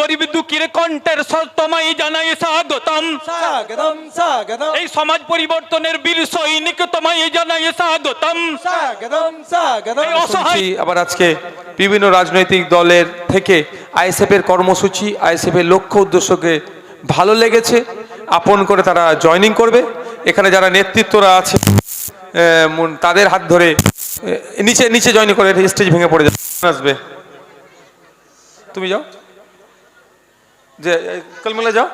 গরিব দুঃখীর কণ্ঠের তোমায় জানাই স্বাগতম। স্বাগতম স্বাগতম। এই সমাজ পরিবর্তনের বীর সৈনিক তোমায় জানাই স্বাগতম। স্বাগতম আবার আজকে বিভিন্ন রাজনৈতিক দলের থেকে আইএসএফ এর কর্মসূচি আইএসএফ এর লক্ষ্য উদ্দেশ্যকে ভালো লেগেছে আপন করে তারা জয়েনিং করবে। এখানে যারা নেতৃত্বরা আছে আহ, তাদের হাত ধরে নিচে নিচে জয়েন করে স্টেজ ভেঙে পড়ে যাবে। আসবে। তুমি যাও। যে কলমেলা যাও।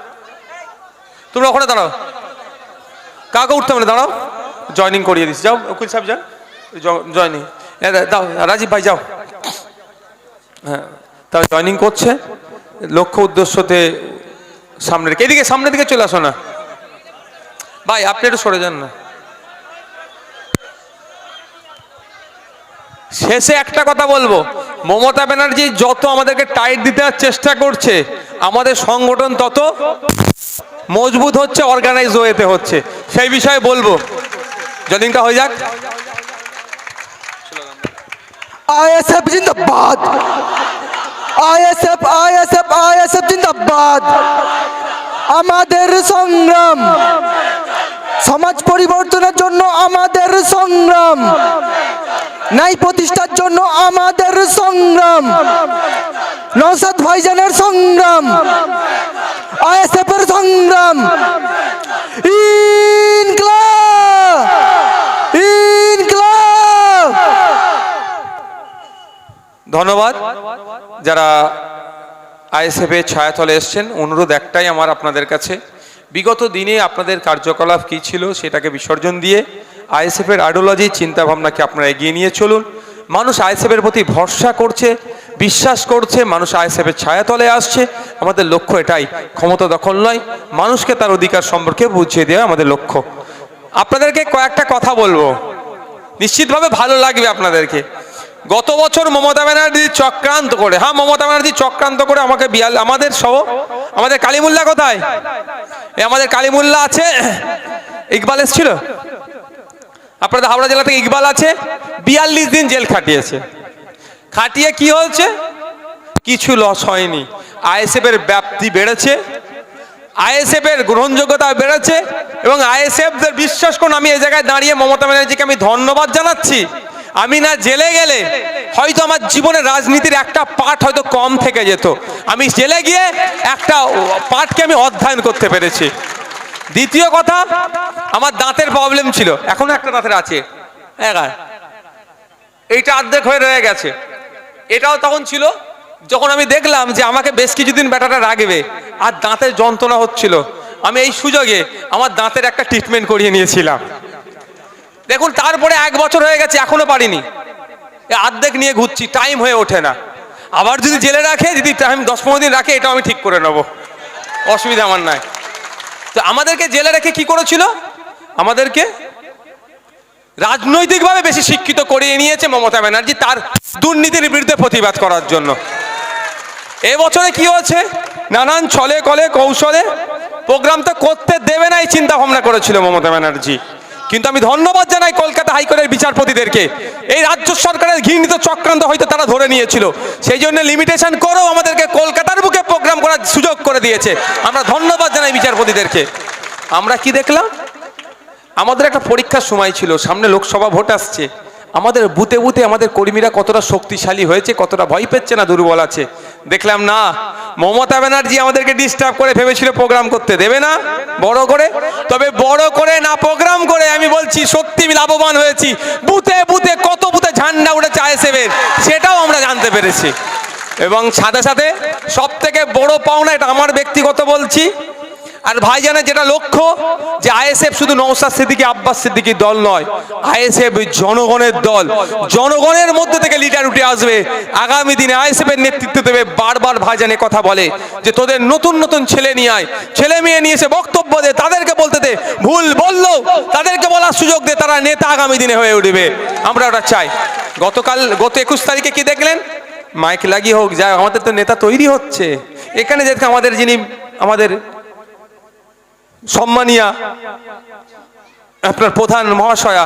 তোমরা ওখানে দাঁড়াও। কাকে উঠতে হবে দাঁড়াও। জয়েনিং করিয়ে দিস। যাও, উকিল সাহেব যান। জয়নিং। দাও, রাজীব ভাই, যাও। হ্যাঁ তারা জয়নিং করছে। লক্ষ্য উদ্দেশ্যতে সামনের দিকে, এদিকে, সামনের দিকে চলে আসো না। ভাই, আপনি একটু সরে যান না। শেষে একটা কথা বলব। মমতা ব্যানার্জি যত আমাদেরকে টাইট দিতে চেষ্টা করছে আমাদের সংগঠন তত মজবুত হচ্ছে অর্গানাইজ হয়েতে হচ্ছে। সেই বিষয়ে বলব। জয়নিংটা হয়ে যাক। আইএসএফ জিন্দাবাদ। আইএসএফ আইএসএফ আইএসএফ জিন্দাবাদ। আমাদের সংগ্রাম সমাজ পরিবর্তনের জন্য আমাদের সংগ্রাম ন্যায় প্রতিষ্ঠার জন্য আমাদের সংগ্রাম। নৌসাদ ভাইজানের সংগ্রাম। আইএসএফ এর সংগ্রাম ধন্যবাদ। যারা আইএসএফ এর ছায়াতলে এসছেন, অনুরোধ একটাই আমার আপনাদের কাছে। বিগত দিনে আপনাদের কার্যকলাপ কী ছিল সেটাকে বিসর্জন দিয়ে আইএসএফ এর আইডিওলজি চিন্তাভাবনাকে আপনারা এগিয়ে নিয়ে চলুন? মানুষ আইএসএফের প্রতি ভরসা করছে, বিশ্বাস করছে, মানুষ আইএসএফ এর ছায়াতলে আসছে। আমাদের লক্ষ্য এটাই, ক্ষমতা দখল নয়, মানুষকে তার অধিকার সম্পর্কে বুঝিয়ে দেওয়া আমাদের লক্ষ্য। আপনাদেরকে কয়েকটা কথা বলব। নিশ্চিতভাবে ভালো লাগবে আপনাদেরকে। গত বছর মমতা ব্যানার্জি চক্রান্ত করে হ্যাঁ মমতা ব্যানার্জি চক্রান্ত করে আমাকে বিয়াল, আমাদের সহ, আমাদের কালীমুল্লা কোথায়? এ, আমাদের কালীমুল্লা আছে, ইকবাল এসছিল? আপনাদের হাওড়া জেলা থেকে ইকবাল আছে, বিয়াল্লিশ দিন জেল খাটিয়েছে। খাটিয়ে কি হয়েছে? কিছু লস হয়নি। আইএসএফ এর ব্যাপ্তি বেড়েছে আইএসএফ এর গ্রহণযোগ্যতা বেড়েছে এবং আইএসএফ দের বিশ্বাস করুন, আমি এই জায়গায় দাঁড়িয়ে মমতা ব্যানার্জিকে আমি ধন্যবাদ জানাচ্ছি। আমি না জেলে গেলে হয়তো আমার জীবনের রাজনীতির একটা পাঠ হয়তো কম থেকে যেত। আমি জেলে গিয়ে একটা পাঠকে আমি অধ্যয়ন করতে পেরেছি। দ্বিতীয় কথা, আমার দাঁতের প্রবলেম ছিল। এখনও একটা দাঁতের আছে। এইটা অর্ধেক হয়ে রয়ে গেছে। এটাও তখন ছিল, যখন আমি দেখলাম যে আমাকে বেশ কিছুদিন ব্যাটাটা রাখবে আর দাঁতের যন্ত্রণা হচ্ছিল, আমি এই সুযোগে আমার দাঁতের একটা ট্রিটমেন্ট করিয়ে নিয়েছিলাম। দেখুন, তারপরে এক বছর হয়ে গেছে, এখনও পারিনি। অর্ধেক নিয়ে ঘুরছি টাইম হয়ে ওঠে না। আবার যদি জেলে রাখে, যদি টাইম দশ পনেরো দিন রাখে, এটাও আমি ঠিক করে নেব। অসুবিধা আমার নাই। তো আমাদেরকে জেলে রেখে কি করেছিল? আমাদেরকে রাজনৈতিকভাবে বেশি শিক্ষিত করিয়ে নিয়েছে মমতা ব্যানার্জি তার দুর্নীতির বিরুদ্ধে প্রতিবাদ করার জন্য। এবছরে কি হয়েছে? নানান ছলে কলে কৌশলে প্রোগ্রাম তো করতে দেবে না এই চিন্তা ভাবনা করেছিল মমতা ব্যানার্জি। কিন্তু আমি ধন্যবাদ জানাই কলকাতা হাইকোর্টের বিচারপতিদেরকে। এই রাজ্য সরকারের ঘৃণিত চক্রান্ত হয়তো তারা ধরে নিয়েছিল। সেই জন্য লিমিটেশন করেও আমাদেরকে কলকাতার বুকে প্রোগ্রাম করার সুযোগ করে দিয়েছে। আমরা ধন্যবাদ জানাই বিচারপতিদেরকে। আমরা কি দেখলাম? আমাদের একটা পরীক্ষার সময় ছিল, সামনে লোকসভা ভোট আসছে। আমাদের বুতে বুতে আমাদের কর্মীরা কতটা শক্তিশালী হয়েছে, কতটা ভয় পেচ্ছে না দুর্বল আছে। দেখলাম না। মমতা ব্যানার্জি আমাদেরকে ডিস্টার্ব করে ভেবেছিল প্রোগ্রাম করতে। দেবে না? বড় করে? তবে বড় করে না প্রোগ্রাম করে আমি বলছি সত্যি আমি লাভবান হয়েছি। বুথে বুথে কত বুথে ঝান্ডা উঠে চায় আইএসএফের, সেটাও আমরা জানতে পেরেছি। এবং সাথে সাথে সব থেকে বড় পাওনা, এটা আমার ব্যক্তিগত বলছি আর ভাইজানের যেটা লক্ষ্য, যে আইএসএফ শুধু নৌসাদ সিদ্দিকি, আব্বাস সিদ্দিকির দল নয়, আইএসএফ জনগণের দল। জনগণের মধ্যে থেকে লিডার উঠে আসবে। আগামী দিনে আইএসএফ এর নেতৃত্ব দেবে। বারবার ভাইজানে কথা বলে যে, তোদের নতুন নতুন ছেলে নিয়ে আয়। ছেলে মেয়ে নিয়ে এসে বক্তব্য দে, তাদেরকে বলতে দে। ভুল বলল, তাদেরকে বলার সুযোগ দে, তারা নেতা আগামী দিনে হয়ে উঠবে। আমরা ওটা চাই। গতকাল, গত একুশ তারিখে কি দেখলেন? মাইক লাগিয়ে হোক যা আমাদের তো নেতা তৈরি হচ্ছে। এখানে যেতে আমাদের যিনি, আমাদের সম্মানিয়া, আপনার প্রধান মহাশয়া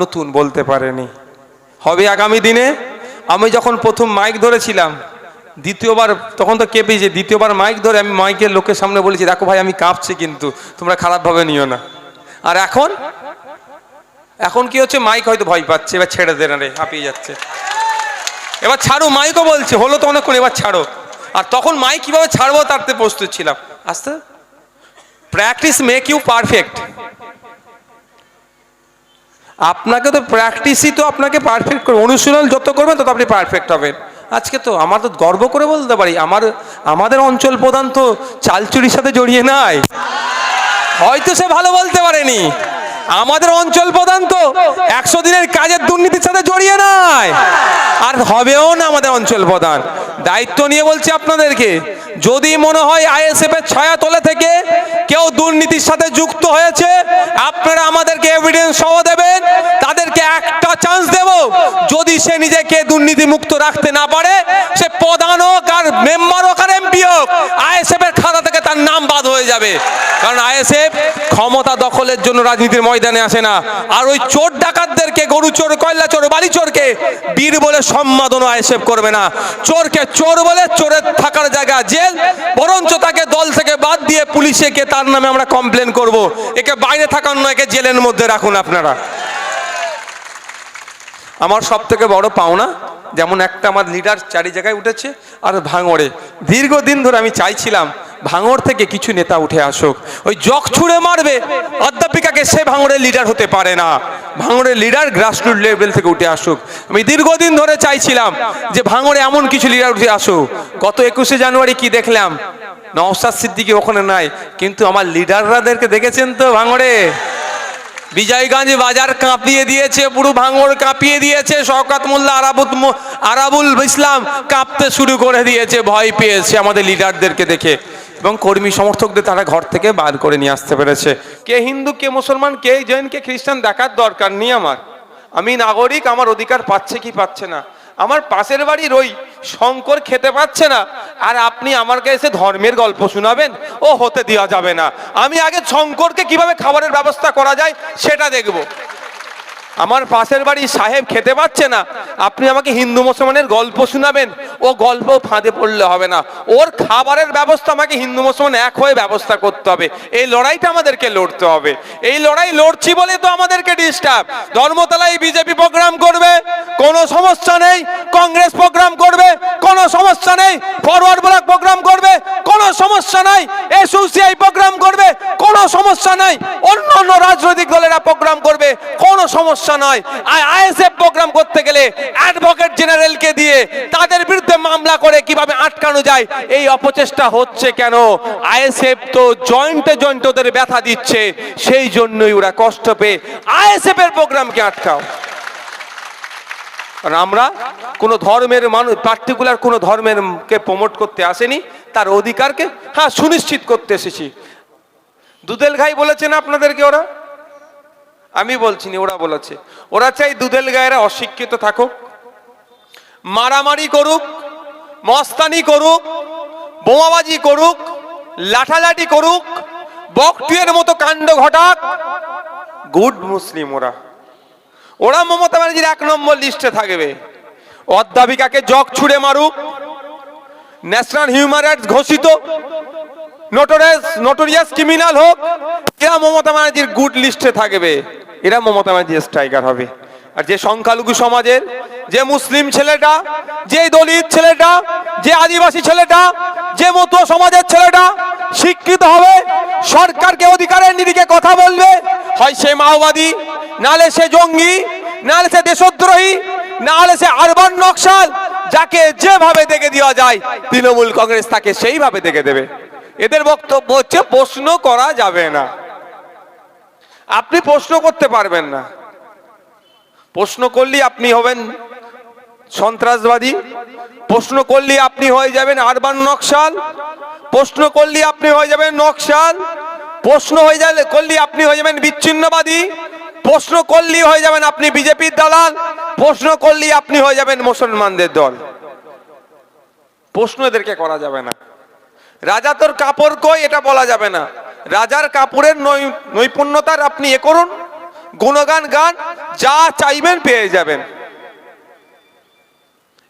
নতুন বলতে পারেনি। হবে আগামী দিনে, আমি যখন প্রথম মাইক ধরেছিলাম, দ্বিতীয়বার, তখন তো কেঁপেছে দ্বিতীয়বার মাইক ধরে আমি মাইকের লোকের সামনে বলেছি, দেখো ভাই, আমি কাঁপছি কিন্তু, তোমরা খারাপভাবে নিও না। আর এখন এখন কি হচ্ছে, মাইক হয়তো ভয় পাচ্ছে, এবার ছেড়ে দে না রে হাঁপিয়ে যাচ্ছে। এবার ছাড়ো, মাইকও বলছে, হলো তো অনেকক্ষণ, এবার ছাড়ো। আর তখন মাইক কীভাবে ছাড়বো তারতে প্রস্তুত ছিলাম। আস্তে। প্র্যাকটিস মেক ইউ পারফেক্ট আপনাকে তো প্র্যাকটিসই তো আপনাকে পারফেক্ট করবে অনুশীলন যত করবেন তত আপনি পারফেক্ট হবেন। আজকে তো আমার তো গর্ব করে বলতে পারি, আমার, আমাদের অঞ্চল প্রধান তো চালচুরির সাথে জড়িয়ে নাই। হয়তো সে ভালো বলতে পারেনি। আমাদের অঞ্চল প্রধান তো। একশো দিনের কাজের দুর্নীতির সাথে জড়িয়ে নাই। আর হবেও না আমাদের অঞ্চল প্রধান। দায়িত্ব নিয়ে বলছি আপনাদেরকে, যদি মনে হয় আইএসএফ এর ছায়া তলে থেকে কেউ দুর্নীতির সাথে যুক্ত হয়েছে, আপনারা আমাদেরকে এভিডেন্স সহ দেবেন, তাদেরকে একটা চান্স দেব। যদি সে নিজেকে দুর্নীতি মুক্ত রাখতে না পারে, সে প্রধান হোক আর মেম্বার হোক আর এমপি হোক আইএসএফ এর খাতা থেকে তার নাম বাদ হয়ে যাবে। কারণ আইএসএফ ক্ষমতা দখলের জন্য রাজনীতির ময়দানে আসে না। আর ওই চোর ডাকাতদেরকে, গরু চোর, কয়লা চোর, বালি চোরকে বীর বলে সম্মাদনও আইএসএফ করবে না। চোরকে চোর বলে চোরের থাকার জায়গা, জেল, বরঞ্চ তাকে দল থেকে বাদ দিয়ে পুলিশকে তার নামে আমরা কমপ্লেন করব। একে বাইরে থাকার নয়, একে জেলের মধ্যে রাখুন আপনারা। আমার সব থেকে বড় পাওনা যেমন একটা আমার লিডার চারি জায়গায় উঠেছে আর ভাঙড়ে। দীর্ঘদিন ধরে আমি চাইছিলাম ভাঙড় থেকে কিছু নেতা উঠে আসুক। ওই জগ ছুঁড়ে মারবে, অধ্যাপিকাকে সে ভাঙড়ের লিডার হতে পারে না। ভাঙড়ের লিডার গ্রাসরুট লেভেল থেকে উঠে আসুক। আমি দীর্ঘদিন ধরে চাইছিলাম যে ভাঙড়ে এমন কিছু লিডার উঠে আসুক। গত একুশে জানুয়ারি কি দেখলাম? নওসাদ সিদ্দিকি ওখানে নাই, কিন্তু আমার লিডাররাদেরকে দেখেছেন তো ভাঙড়ে? বিজয়গঞ্জ বাজার কাঁপিয়ে দিয়েছে, পুরো ভাঙড় কাঁপিয়ে দিয়েছে, শওকাত মোল্লা, আরাবুত আরাবুল ইসলাম কাঁপতে শুরু করে দিয়েছে, ভয় পেয়েছে আমাদের লিডারদেরকে দেখে এবং কর্মী সমর্থকদের তারা ঘর থেকে বার করে নিয়ে আসতে পেরেছে। কে হিন্দু, কে মুসলমান, কে জৈন, কে খ্রিস্টান দেখার দরকার নেই আমার। আমি নাগরিক, আমার অধিকার পাচ্ছে কি পাচ্ছে না? আমার পাশের বাড়ির ওই শঙ্কর খেতে পাচ্ছে না আর আপনি আমার কাছে ধর্মের গল্প শোনাবেন? ও হতে দেওয়া যাবে না। আমি আগে শঙ্করকে কীভাবে খাবারের ব্যবস্থা করা যায় সেটা দেখব। আমার পাশের বাড়ি সাহেব খেতে পাচ্ছে না। আপনি আমাকে হিন্দু মুসলমানের গল্প শোনাবেন, ও গল্প ফাঁদে পড়লে হবে না। ওর খাবারের ব্যবস্থা আমাকে হিন্দু মুসলমান এক হয়ে ব্যবস্থা করতে হবে। এই লড়াইটা আমাদেরকে লড়তে হবে। এই লড়াই লড়ছি বলে তো আমাদেরকে ডিস্টার্ব ধর্মতলায় বিজেপি প্রোগ্রাম করবে, কোনো সমস্যা নেই। কংগ্রেস প্রোগ্রাম করবে, কোনো সমস্যা নেই। ফরওয়ার্ড ব্লক প্রোগ্রাম করবে, কোনো সমস্যা নাই। এসোসিআই প্রোগ্রাম করবে, কোনো সমস্যা নাই। অন্য অন্য রাজনৈতিক দলেরা প্রোগ্রাম করবে, কোনো সমস্যা নয়। আইএসএফ প্রোগ্রাম করতে গেলে অ্যাডভোকেট জেনারেলকে দিয়ে তাদের বিরুদ্ধে মামলা করে কীভাবে আটকানো যায়, এই অপচেষ্টা হচ্ছে কেন? আইএসএফ তো জয়েন্টে জয়েন্ট ওদের ব্যথা দিচ্ছে, সেই জন্যই ওরা কষ্ট পেয়ে আইএসএফ এর প্রোগ্রামকে আটকাও। কারণ আমরা কোনো ধর্মের মানুষ পার্টিকুলার কোনো ধর্মের কে প্রমোট করতে আসেনি, তার অধিকারকে হ্যাঁ সুনিশ্চিত করতে এসেছি। দুদেল ঘাই বলেছেন আপনাদেরকে ওরা আমি বলছি না, ওরা বলেছে। ওরা চাই দুধেল গায়েরা অশিক্ষিত থাকুক, মারামারি করুক, মস্তানি করুক, বোমাবাজি করুক, লাঠালাঠি করুক, বকটুয়ের মতো কাণ্ড ঘটাক। গুড মুসলিম ওরা। ওরা মমতা ব্যানার্জির এক নম্বর লিস্টে থাকবে। অধ্যাপিকাকে জগ ছুড়ে মারুক, ন্যাশনাল হিউম্যান রাইটস ঘোষিত নোটোরিয়াস নোটোরিয়াস ক্রিমিনাল হোক, এরা মমতা ব্যানার্জির গুড লিস্টে থাকবে। এরা মমতা ব্যানার্জির স্ট্রাইকার হবে। আর যে সংখ্যালঘু সমাজের, যে মুসলিম ছেলেটা, যে দলিত ছেলেটা, যে আদিবাসী ছেলেটা, যে মতো সমাজের ছেলেটা, শিক্ষিত হবে, সরকারকে অধিকারের নিরিখে কথা বলবে। হয় সে মাওবাদী নালে সে জঙ্গি নালে সে দেশদ্রোহী নাহলে সে আরবান নকশাল, যাকে যেভাবে দেখে দেওয়া যায়, তৃণমূল কংগ্রেস তাকে সেইভাবে দেখে দেবে। এদের বক্তব্য হচ্ছে, প্রশ্ন করা যাবে না। আপনি প্রশ্ন করতে পারবেন না। প্রশ্ন করলেই আপনি হবেন সন্ত্রাসবাদী। প্রশ্ন করলে আপনি হয়ে যাবেন আরবান নকশাল। প্রশ্ন করলে আপনি হয়ে যাবেন নকশাল। প্রশ্ন হয়ে যাবে করলে আপনি হয়ে যাবেন বিচ্ছিন্নবাদী। প্রশ্ন করলেই হয়ে যাবেন আপনি বিজেপির দালাল। প্রশ্ন করলেই আপনি হয়ে যাবেন মুসলমানদের দল। প্রশ্ন এদেরকে করা যাবে না। রাজা তোর কাপড় কই, এটা বলা যাবে না। রাজার কাপড়ের নৈ- নৈপুণ্যতার আপনি এ করুন, গুণগান গান, যা চাইবেন পেয়ে যাবেন।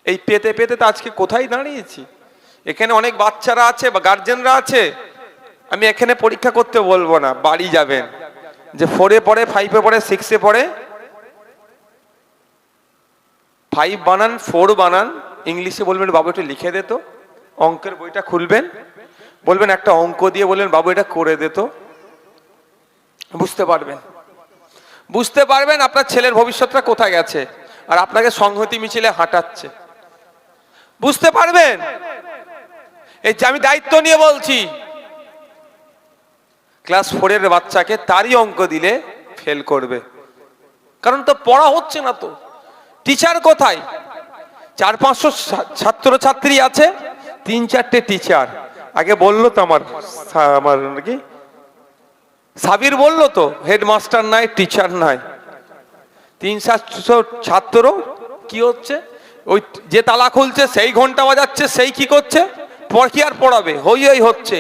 এই পেতে পেতে তো আজকে কোথায় দাঁড়িয়েছি? এখানে অনেক বাচ্চারা আছে বা গার্জেনরা আছে। আমি এখানে পরীক্ষা করতে বলব না, বাড়ি যাবেন। যে ফোরে পড়ে ফাইভে পড়ে সিক্সে পড়ে। ফাইভ বানান ফোর বানান, ইংলিশে বলবেন, বাবু, একটু লিখে দে তো। অঙ্কের বইটা খুলবেন। বলবেন একটা অঙ্ক দিয়ে বলবেন বাবু, এটা করে দে তো। বুঝতে পারবেন। বুঝতে পারবেন আপনার ছেলের ভবিষ্যৎটা কোথায় গেছে, আর আপনাকে সংহতি মিছিলে হাঁটাচ্ছে। বুঝতে পারবেন? এই যে আমি দায়িত্ব নিয়ে বলছি, ক্লাস ফোরের বাচ্চাকে তারই অঙ্ক দিলে ফেল করবে। কারণ তো পড়া হচ্ছে না তো। টিচার কোথায়? চার পাঁচশো ছাত্রছাত্রী আছে, তিন চারটে টিচার। আগে বলল তো আমার আমার কি সাবির বলল তো, হেডমাস্টার নাই, টিচার নাই। তিন সাতশো ছাত্র কি হচ্ছে? ওই যে তালা খুলছে, সেই ঘণ্টা বাজাচ্ছে, সেই কি করছে? কি আর পড়াবে? হই হই হচ্ছে।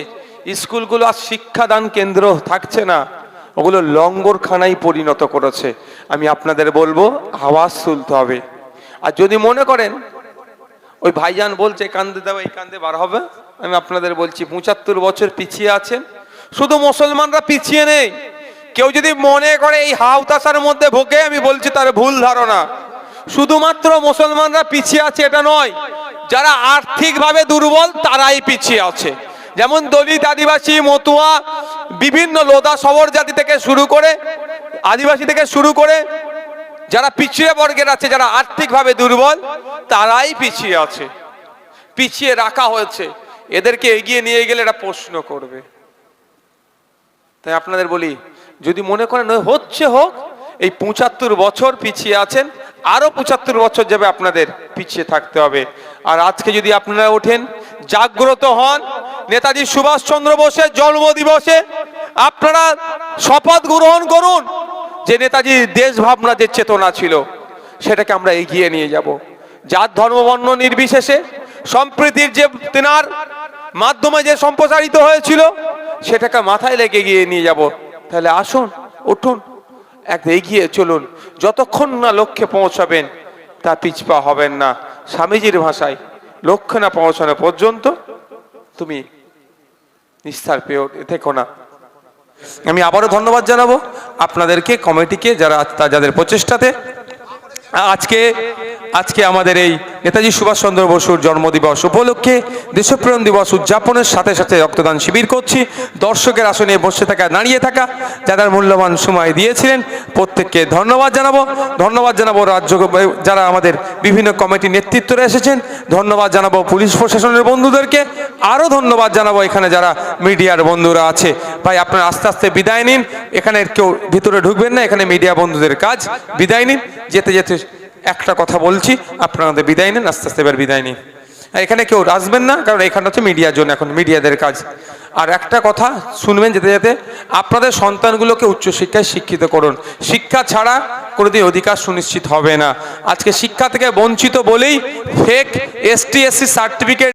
স্কুলগুলো আর শিক্ষাদান কেন্দ্র থাকছে না। ওগুলো লঙ্গরখানায় পরিণত করেছে। আমি আপনাদের বলব, আওয়াজ তুলতে হবে। আর যদি মনে করেন, ওই ভাইজান বলছে, কান্দে দেওয়া এই কান্দে বার হবে। আমি আপনাদের বলছি, পঁচাত্তর বছর পিছিয়ে আছেন। শুধু মুসলমানরা পিছিয়ে নেই। কেউ যদি মনে করে এই হাউতাসার মধ্যে ভোগে, আমি বলছি তার ভুল ধারণা। শুধুমাত্র মুসলমানরা পিছিয়ে আছে, এটা নয়। যারা আর্থিকভাবে দুর্বল, তারাই পিছিয়ে আছে। যেমন দলিত আদিবাসী, মতুয়া, বিভিন্ন লোদা শবর জাতি থেকে শুরু করে, আদিবাসী থেকে শুরু করে, যারা পিছিয়ে বর্গের আছে, যারা আর্থিকভাবে দুর্বল, তারাই পিছিয়ে আছে। পিছিয়ে রাখা হয়েছে। এদেরকে এগিয়ে নিয়ে গেলে এটা প্রশ্ন করবে। তাই আপনাদের বলি, যদি মনে করেন হচ্ছে হোক, এই পঁচাত্তর বছর পিছিয়ে আছেন, আরও পঁচাত্তর বছর যাবে আপনাদের পিছিয়ে থাকতে হবে। আর আজকে যদি আপনারা ওঠেন, জাগ্রত হন, নেতাজি সুভাষচন্দ্র বোসের জন্ম দিবসে আপনারা শপথ গ্রহণ করুন যে নেতাজির দেশ ভাবনা যে চেতনা ছিল, সেটাকে আমরা এগিয়ে নিয়ে যাব। জাত ধর্মবর্ণ নির্বিশেষে, সম্প্রীতির যে তেনার মাধ্যমে যে সম্প্রসারিত হয়েছিল, সেটাকে মাথায় লেগে গিয়ে নিয়ে যাব। তাহলে আসুন, উঠুন এক এগিয়ে চলুন। যতক্ষণ না লক্ষ্যে পৌঁছাবেন, তা পিছপা হবেন না। স্বামীজির ভাষায়, লক্ষ্যে না পৌঁছানো পর্যন্ত তুমি নিস্তার পেয়ে থেকো না। আমি আবারও ধন্যবাদ জানাব আপনাদেরকে, কমিটিকে, যারা যাদের প্রচেষ্টাতে। আজকে আজকে আমাদের এই নেতাজি সুভাষচন্দ্র বসুর জন্মদিবস উপলক্ষে দেশপ্রেম দিবস উদযাপনের সাথে সাথে রক্তদান শিবির করছি। দর্শকের আসনে বসে থাকা, দাঁড়িয়ে থাকা, যারা মূল্যবান সময় দিয়েছিলেন, প্রত্যেককে ধন্যবাদ জানাব। ধন্যবাদ জানাব রাজ্য যারা আমাদের বিভিন্ন কমিটি নেতৃত্বরা এসেছেন। ধন্যবাদ জানাব পুলিশ প্রশাসনের বন্ধুদেরকে। আরও ধন্যবাদ জানাব এখানে যারা মিডিয়ার বন্ধুরা আছে। ভাই, আপনারা আস্তে আস্তে বিদায় নিন। এখানে কেউ ভিতরে ঢুকবেন না, এখানে মিডিয়া বন্ধুদের কাজ। বিদায় নিন। যেতে যেতে একটা কথা বলছি আপনাদের বিদায় নেন, আস্তে আস্তে এবার বিদায় নিন। এখানে কেউ আসবেন না, কারণ এখানে হচ্ছে মিডিয়ার জন্য এখন মিডিয়াদের কাজ। আর একটা কথা, শুনবেন যেতে যেতে, আপনাদের সন্তানগুলোকে উচ্চশিক্ষায় শিক্ষিত করুন। শিক্ষা ছাড়া কোনোদিন অধিকার সুনিশ্চিত হবে না। আজকে শিক্ষা থেকে বঞ্চিত বলেই ফেক এসটিএসসি সার্টিফিকেট